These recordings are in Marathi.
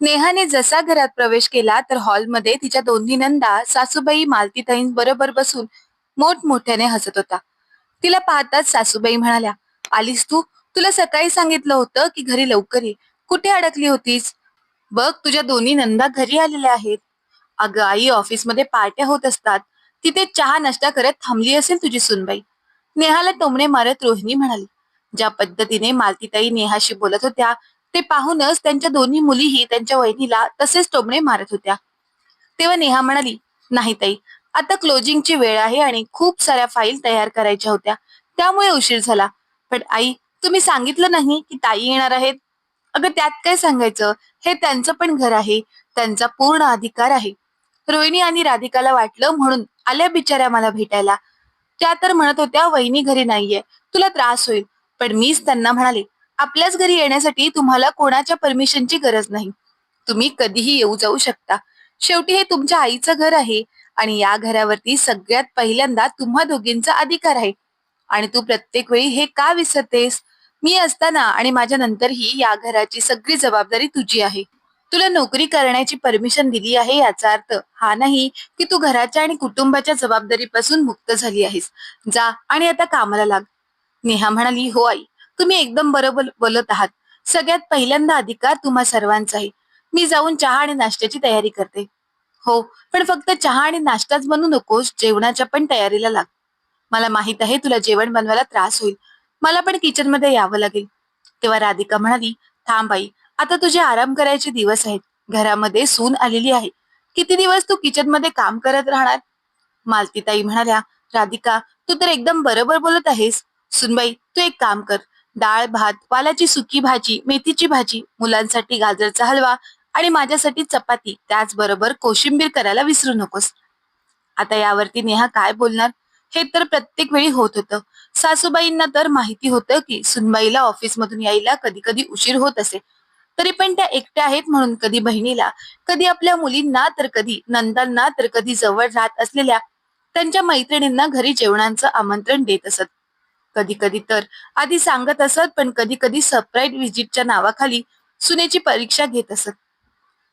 नेहाने जसा घरात प्रवेश केला तर हॉलमध्ये तिच्या दोन्ही नंदा सासूबाई मालतीताईं बरोबर बसून मोठमोठ्याने हसत होता. तिला पाहताच सासूबाई म्हणाल्या आलीस तू? तुला सकाळी सांगितलं होतं की घरी लवकर ये. कुठे अडकली होतीस? बघ तुझ्या दोन्ही नंदा घरी आलेल्या आहेत. अगं आई ऑफिसमध्ये पार्ट्या होत असतात. तिथे चहा नाश्ता करत थांबली असेल तुझी सुनबाई. नेहाला टोमणे मारत रोहिणी म्हणाली ज्या पद्धतीने मालतीताई नेहाशी बोलत होत्या ते पाहूनच त्यांच्या दोन्ही मुलीही त्यांच्या वहिनीला तसेच टोमणे मारत होत्या. तेव्हा नेहा म्हणाली नाही ताई आता क्लोजिंगची वेळ आहे आणि खूप साऱ्या फाईल तयार करायच्या होत्या. त्यामुळे उशीर झाला. पण आई तुम्ही सांगितलं नाही की ताई येणार आहेत? अगं त्यात काय सांगायचं? हे त्यांचं पण घर आहे. त्यांचा पूर्ण अधिकार आहे. रोहिणी आणि राधिकाला वाटलं म्हणून आल्या बिचाऱ्या मला भेटायला. त्या तर म्हणत होत्या वहिनी घरी नाहीये. तुला त्रास होईल. पण मीच त्यांना म्हणाले आपल्याच घरी येण्यासाठी तुम्हाला कोणाच्या परमिशनची गरज नाही. तुम्ही कधीही येऊ जाऊ शकता. शेवटी हे तुमच्या आईचं घर आहे आणि या घरावरती सगळ्यात पहिल्यांदा तुम्हा दोघींचा अधिकार आहे. आणि तू प्रत्येक वेळी हे का विसरतेस? मी असताना आणि माझ्या नंतरही या घराची सगळी जबाबदारी तुझी आहे. तुला नोकरी करण्याची परमिशन दिली आहे याचा अर्थ हा नाही की तू घराच्या आणि कुटुंबाच्या जबाबदारीपासून मुक्त झाली आहेस. जा आणि आता कामाला लाग. नेहा म्हणाली हो आई. तुम्ही एकदम बरोबर बोलत आहात. सगळ्यात पहिल्यांदा अधिकार तुम्हा सर्वांचा आहे. मी जाऊन चहा आणि नाश्त्याची तयारी करते. हो पण फक्त चहा आणि नाश्ताच बनवू नकोस जेवणाच्या पण तयारीला लाग. मला माहीत आहे तुला जेवण बनवायला त्रास होईल. मला पण किचनमध्ये यावं लागेल. तेव्हा राधिका म्हणाली थांब आई आता तुझे आराम करायचे दिवस आहेत. घरामध्ये सून आलेली आहे. किती दिवस तू किचनमध्ये काम करत राहणार? मालतीताई म्हणाल्या राधिका तू तर एकदम बरोबर बोलत आहेस. सुनबाई तू एक काम कर. डाळ भात वालाची सुकी भाजी मेथीची भाजी मुलांसाठी गाजरचा हलवा आणि माझ्यासाठी चपाती. त्याचबरोबर कोशिंबीर करायला विसरू नकोस. आता यावरती नेहा काय बोलणार? हे तर प्रत्येक वेळी होत होतं. सासूबाईंना तर माहिती होतं की सुनबाईला ऑफिसमधून यायला कधी कधी उशीर होत असे. तरी पण त्या एकट्या आहेत म्हणून कधी बहिणीला कधी आपल्या मुलींना तर कधी नंदांना तर कधी जवळ राहत असलेल्या त्यांच्या मैत्रिणींना घरी जेवणाचं आमंत्रण देत असत. कधी कधी तर. आधी सांगत असत पण कधी कधी सरप्राईज विजिटच्या नावाखाली सुनेची परीक्षा घेत असत.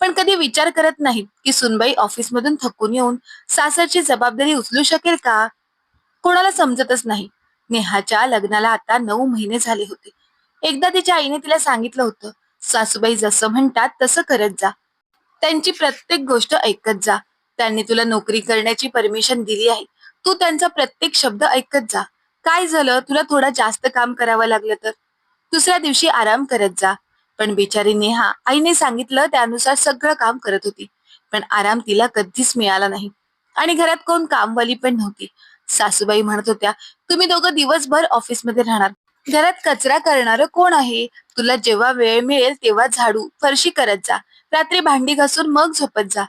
पण कधी विचार करत नाहीत की सुनबाई ऑफिसमधून थकून येऊन सासरची जबाबदारी उचलू शकेल का? कोणाला समजतच नाही. नेहाच्या लग्नाला आता नऊ महिने झाले होते. एकदा तिच्या आईने तिला सांगितलं होतं सासूबाई जसं म्हणतात तसं करत जा. त्यांची प्रत्येक गोष्ट ऐकत जा. त्यांनी तुला नोकरी करण्याची परमिशन दिली आहे. तू त्यांचा प्रत्येक शब्द ऐकत जा. काय झालं? तुला थोडा जास्त काम करावं लागलं तर. दुसऱ्या दिवशी आराम करत जा. पण बिचारी नेहा आईने सांगितलं त्यानुसार सगळं काम करत होती. पण आराम तिला कधीच मिळाला नाही. आणि घरात कोण कामवाली पण नव्हती. सासूबाई म्हणत होत्या तुम्ही दोघं दिवसभर ऑफिसमध्ये राहणार. घरात कचरा करणार कोण आहे? तुला जेव्हा वेळ मिळेल तेव्हा झाडू फरशी करत जा. रात्री भांडी घासून मग झोपत जा.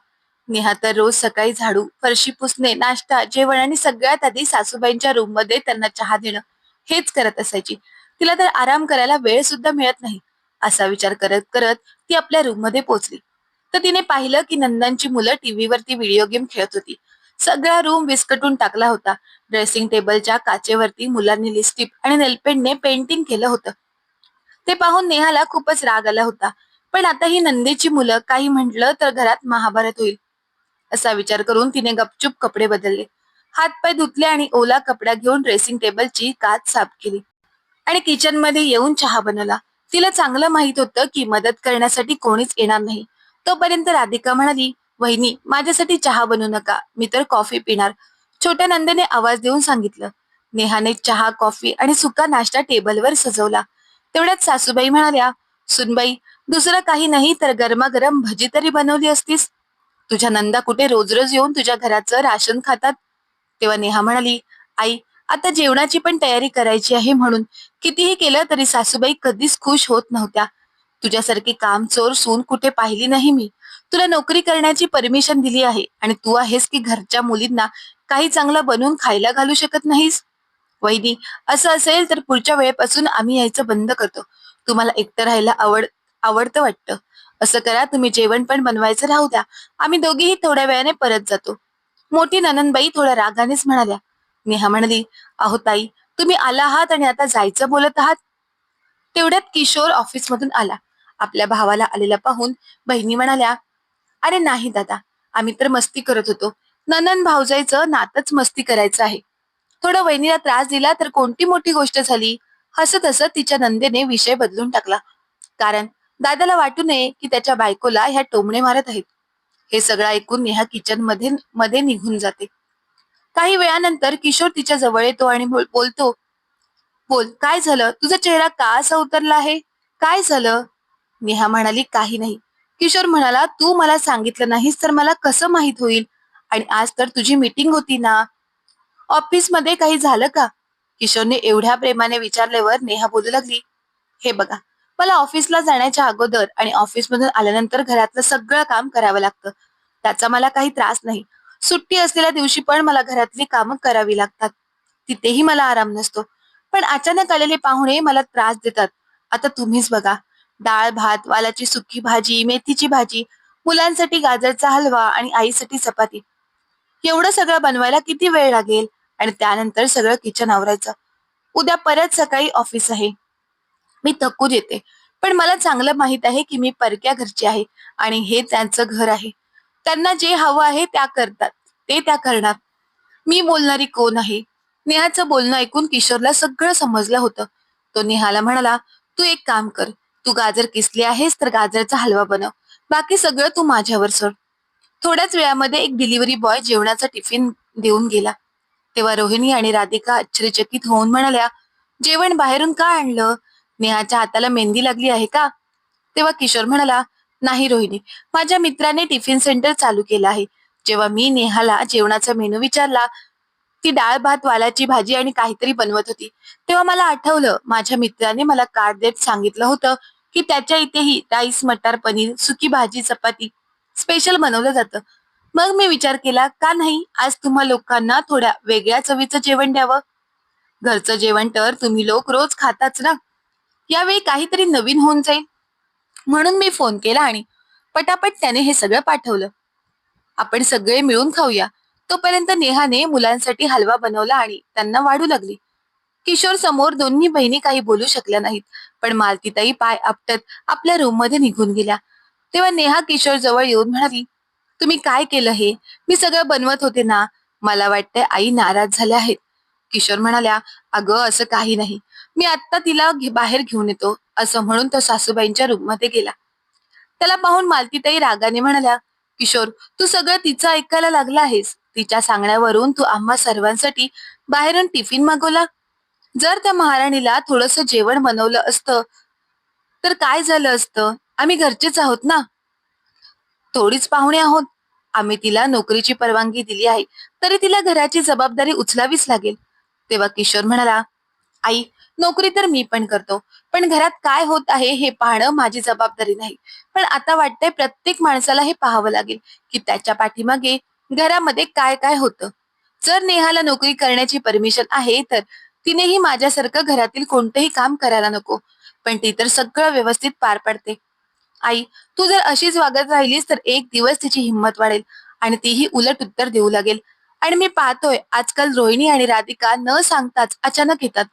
नेहा तर रोज सकाळी झाडू फरशी पुसणे नाश्ता जेवण आणि सगळ्यात आधी सासूबाईंच्या रूममध्ये त्यांना चहा देणं हेच करत असायची. तिला तर आराम करायला वेळ सुद्धा मिळत नाही असा विचार करत करत ती आपल्या रूममध्ये पोहोचली तर तिने पाहिलं की नंदांची मुलं टीव्हीवरती व्हिडिओ गेम खेळत होती. सगळा रूम विस्कटून टाकला होता. ड्रेसिंग टेबलच्या काचेवरती मुलांनी लिस्टिप आणि नेलपेंटने पेंटिंग केलं होतं. ते पाहून नेहाला खूपच राग आला होता. पण आता ही नंदेची मुलं काही म्हटलं तर घरात महाभारत होईल. असा विचार करून तिने गपचूप कपडे बदलले. हातपाय धुतले आणि ओला कपडा घेऊन ड्रेसिंग टेबलची काच साफ केली. आणि किचनमध्ये येऊन चहा बनवला. तिला चांगलं माहीत होतं की मदत करण्यासाठी कोणीच येणार नाही. तोपर्यंत राधिका म्हणाली वहिनी माझ्यासाठी चहा बनवू नका. मी तर कॉफी पिणार. छोट्या नंदने आवाज देऊन सांगितलं. नेहाने चहा कॉफी आणि सुका नाश्ता टेबलवर सजवला. तेवढ्यात सासूबाई म्हणाल्या सुनबाई दुसरं काही नाही तर गरमागरम भजी तरी बनवली असतीस. तुझ्या नंदा कुठे रोज रोज येऊन तुझ्या घराचं राशन खातात? तेव्हा नेहा म्हणाली आई आता जेवणाची पण तयारी करायची आहे म्हणून कितीही केलं तरी सासूबाई कधीच खुश होत नव्हत्या. तुझ्यासारखी काम चोर सून कुठे पाहिली नाही मी. तुला नोकरी करण्याची परमिशन दिली आहे आणि तू आहेस की घरच्या मुलींना काही चांगलं बनवून खायला घालू शकत नाहीस? वहिनी असं असेल तर पुढच्या वेळेपासून आम्ही यायचं बंद करतो. तुम्हाला एकटं राहायला आवड आवडतं वाटतं. असं करा तुम्ही जेवण पण बनवायचं राहू द्या. आम्ही दोघीही थोड्या वेळाने परत जातो. मोठी ननंदबाई थोड्या रागानेच म्हणाल्या नेहा म्हणाली अहो ताई तुम्ही आला आहात आणि आता जायचं बोलत आहात? तेवढ्यात किशोर ऑफिसमधून आला. आपल्या भावाला आलेला पाहून बहिणी म्हणाल्या अरे नाही दादा आम्ही तर मस्ती करत होतो. ननन भावजायचं नातच मस्ती करायचं आहे. थोडं वहिनीला त्रास दिला तर कोणती मोठी गोष्ट झाली? हसत हसत तिच्या नंदेने विषय बदलून टाकला. कारण दादाला वाटू नये की त्याच्या बायकोला ह्या टोमणे मारत आहेत. हे सगळं ऐकून नेहा किचनमध्ये मध्ये निघून जाते. काही वेळानंतर किशोर तिच्या जवळ येतो आणि बोलतो बोल काय झालं? तुझा चेहरा का असा उतरला आहे? काय झालं? नेहा म्हणाली काही नाही. किशोर म्हणाला तू मला सांगितलं नाहीस तर मला कसं माहीत होईल? आणि आज तर तुझी मीटिंग होती ना? ऑफिसमध्ये काही झालं का? किशोरने एवढ्या प्रेमाने विचारल्यावर नेहा बोलू लागली हे बघा मला ऑफिसला जाण्याच्या अगोदर आणि ऑफिसमधून आल्यानंतर घरातलं सगळं काम करावं लागतं. त्याचा मला काही त्रास नाही. सुट्टी असलेल्या दिवशी पण मला घरातली कामं करावी लागतात. तिथेही मला आराम नसतो. पण अचानक आलेले पाहुणे मला त्रास देतात. आता तुम्हीच बघा. डाळ भात वालाची सुकी भाजी मेथीची भाजी मुलांसाठी गाजरचा हलवा आणि आईसाठी चपाती. एवढं सगळं बनवायला किती वेळ लागेल? आणि त्यानंतर सगळं किचन आवरायचं. उद्या परत सकाळी ऑफिस आहे. मी थकून येते पण मला चांगलं माहीत आहे की मी परक्या घरची आहे आणि हे त्यांचं घर आहे. त्यांना जे हवं आहे त्या करतात. ते त्या करणार. मी बोलणारी कोण आहे? नेहाचं बोलणं ऐकून किशोरला सगळं समजलं होतं. तो नेहाला म्हणाला तू एक काम कर. तू गाजर किसली आहेस तर गाजरचा हलवा बनव. बाकी सगळं तू माझ्यावर सोड. थोड्याच वेळामध्ये एक डिलिव्हरी बॉय जेवणाचा टिफिन देऊन गेला. तेव्हा रोहिणी आणि राधिका आश्चर्यचकित होऊन म्हणाल्या जेवण बाहेरून का आणलं? नेहाच्या हाताला मेहंदी लागली आहे का? तेव्हा किशोर म्हणाला नाही रोहिणी माझ्या मित्राने टिफिन सेंटर चालू केलं आहे. जेव्हा मी नेहाला जेवणाचा मेनू विचारला ती डाळ भात वालाची भाजी आणि काहीतरी बनवत होती. तेव्हा मला आठवलं माझ्या मित्राने मला कार्ड देत सांगितलं होतं की त्याच्या इथेही राईस मटार पनीर सुकी भाजी चपाती स्पेशल बनवलं जातं. मग मी विचार केला का नाही? आज तुम्हा लोकांना थोड्या वेगळ्या चवीचं जेवण द्यावं. घरचं जेवण तर तुम्ही लोक रोज खाताच ना. यावेळी काहीतरी नवीन होऊन जाईल. म्हणून मी फोन केला आणि पटापट त्याने हे सगळं पाठवलं. आपण सगळे मिळून खाऊया. तोपर्यंत नेहाने मुलांसाठी हलवा बनवला आणि त्यांना वाढू लागली. किशोर समोर दोन्ही बहिणी काही बोलू शकल्या नाहीत पण मालतीताई पाय आपटत आपल्या रूममध्ये निघून गेल्या. तेव्हा नेहा किशोर जवळ येऊन म्हणाली तुम्ही काय केलं हे? मी सगळं बनवत होते ना. मला वाटतंय आई नाराज झाल्या आहेत. किशोर म्हणाल्या अगं असं काही नाही. मी आत्ता तिला बाहेर घेऊन येतो असं म्हणून तो सासूबाईंच्या रूममध्ये गेला. त्याला पाहून मालतीताई रागाने म्हणाल्या किशोर तू सगळं तिचं ऐकायला लागला आहेस. तिच्या सांगण्यावरून तू आम्हा सर्वांसाठी बाहेरून टिफिन मागवला. जर त्या महाराणीला थोडस जेवण बनवलं असतं तर काय झालं असतं? आम्ही घरचेच आहोत ना? थोडीच पाहुणे आहोत. आम्ही तिला नोकरीची परवानगी दिली आहे. तरी तिला घराची जबाबदारी उचलावीच लागेल. तेव्हा किशोर म्हणाला आई नोकरी तर मी पण करतो. पण घरात काय होत आहे हे पाहणं माझी जबाबदारी नाही. पण आता वाटतंय प्रत्येक माणसाला हे पाहावं लागेल की त्याच्या पाठीमागे घरामध्ये काय काय होतं. जर नेहाला नोकरी करण्याची परमिशन आहे तर तिनेही माझ्यासारखं घरातील कोणतंही काम करायला नको. पण ती तर सगळं व्यवस्थित पार पडते. आई तू जर अशीच वागत राहिलीस तर एक दिवस तिची हिंमत वाढेल आणि तीही उलट उत्तर देऊ लागेल. आणि मी पाहतोय आजकाल रोहिणी आणि राधिका न सांगताच अचानक येतात.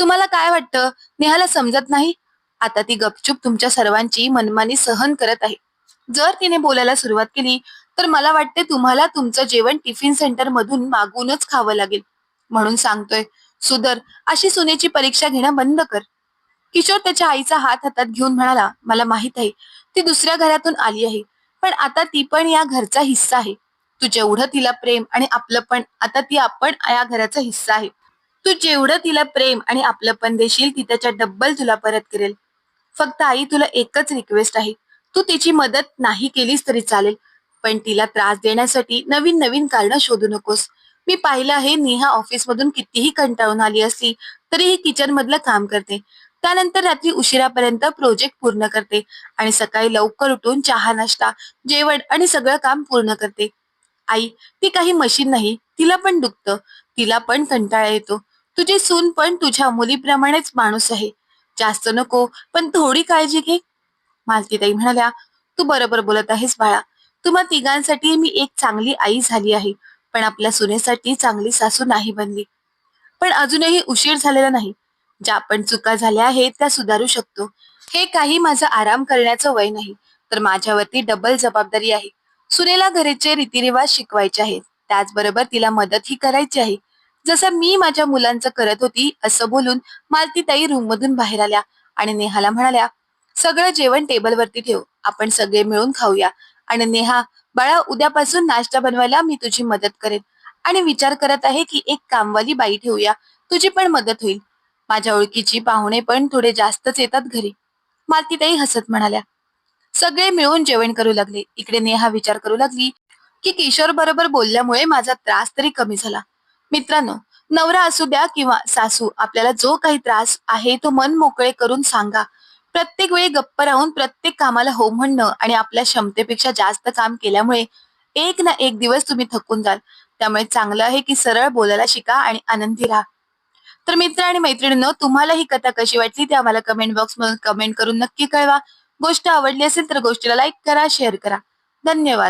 तुम्हाला काय वाटतं? नेहाला समजत नाही? आता ती गपचूप तुमच्या सर्वांची मनमानी सहन करत आहे. जर तिने बोलायला सुरुवात केली तर मला वाटते तुम्हाला तुमचं जेवण टिफिन सेंटर मधून मागूनच खावं लागेल. म्हणून सांगतोय सुधर अशी सुनेची परीक्षा घेणं बंद कर. किशोर त्याच्या आईचा हात हातात घेऊन म्हणाला मला माहीत आहे ती दुसऱ्या घरातून आली आहे पण आता ती पण या घरचा हिस्सा आहे. तू जेवढं तिला प्रेम आणि आपलं पण आता ती आपण या घराचा हिस्सा आहे. तू जेवढं तिला प्रेम आणि आपलं पण देशील ती त्याच्या डब्बल तुला परत करेल. फक्त आई तुला एकच रिक्वेस्ट आहे. तू तिची मदत नाही केलीस तरी चालेल पण तिला त्रास देण्यासाठी नवीन नवीन कारणं शोधू नकोस. मी पाहिलं आहे नेहा ऑफिस मधून कितीही कंटाळून आली असली तरीही किचन मधलं काम करते. त्यानंतर रात्री उशिरापर्यंत प्रोजेक्ट पूर्ण करते आणि सकाळी लवकर उठून चहा नाश्ता जेवण आणि सगळं काम पूर्ण करते. आई ती काही मशीन नाही तिला पण दुखतं. तिला पण कंटाळा येतो. तुझी सून पण तुझ्या मुलीप्रमाणेच माणूस आहे. जास्त नको पण थोडी काळजी घे. मालतीताई म्हणाल्या तू बरोबर बोलत आहेस बाळा. तुम्हा तिघांसाठी मी एक चांगली आई झाली आहे पण आपल्या सुनेसाठी चांगली सासू नाही बनली. पण अजूनही उशीर झालेला नाही. ज्या पण चुका झाल्या आहेत त्या सुधारू शकतो. हे काही माझं आराम करण्याचं वय नाही तर माझ्यावरती डबल जबाबदारी आहे. सुनेला घरीचे रीतिरिवाज शिकवायचे आहेत. त्याचबरोबर तिला मदतही करायची आहे. जसं मी माझ्या मुलांचं करत होती असं बोलून मालतीताई रूम मधून बाहेर आल्या आणि नेहाला म्हणाल्या सगळं जेवण टेबलवरती ठेव आपण सगळे मिळून खाऊया. आणि नेहा बाळा उद्यापासून नाश्ता बनवायला मी तुझी मदत करेन आणि विचार करत आहे की एक कामवाली बाई ठेवूया तुझी पण मदत होईल. माझ्या ओळखीची पाहुणे पण थोडे जास्तच येतात घरी. मालतीताई हसत म्हणाल्या सगळे मिळून जेवण करू लागले. इकडे नेहा विचार करू लागली की किशोर बरोबर बोलल्यामुळे माझा त्रास तरी कमी झाला. मित्रांनो नवरा असू द्या किंवा सासू आपल्याला जो काही त्रास आहे तो मन मोकळे करून सांगा. प्रत्येक वेळी गप्प राहून प्रत्येक कामाला हो म्हणणं आणि आपल्या क्षमतेपेक्षा जास्त काम केल्यामुळे एक ना एक दिवस तुम्ही थकून जाल. त्यामुळे चांगलं आहे की सरळ बोलायला शिका आणि आनंदी राहा. तर मित्र आणि मैत्रिणींनो तुम्हाला ही कथा कशी वाटली ते आम्हाला कमेंट बॉक्स मधून कमेंट करून नक्की कळवा. गोष्ट आवडली असेल तर गोष्टीला लाईक करा शेअर करा. धन्यवाद.